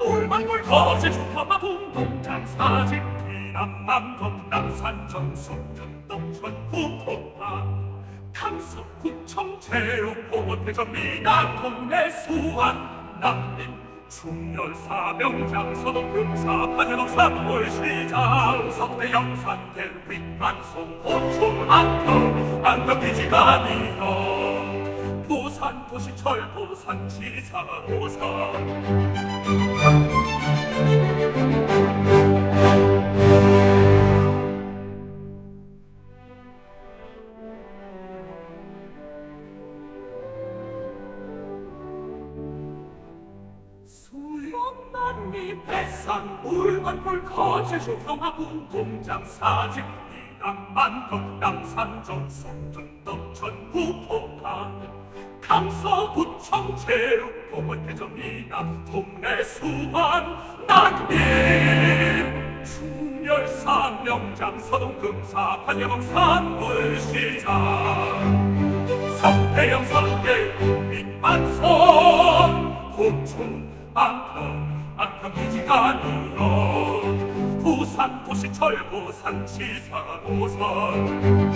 울만물 거제 주파마 붕동장 사진 이남남 동 남산 정수 등동천 후포파 강서구청 제육 보호대전 미남 동네 수안 남림 충렬 사명장 서동 금사 판현옥 산골시장 석대 영산 대 윗반송 호충 안평 안평 기지간이여 부산 도시철 부산 지사 오산 이 배산 물건풀 거제주 평화군 공장 사직 이남 만덕 남산 정성 등덕천 부포판 강서구청 제육 보건대전 이남 동네 수완 낙림 충렬산 명장 서동 금사 판여봉 산물시장. 성태영 선대 민만선 고충 안평 안평 기지간이여 부산 도시 철 부산 지사 노선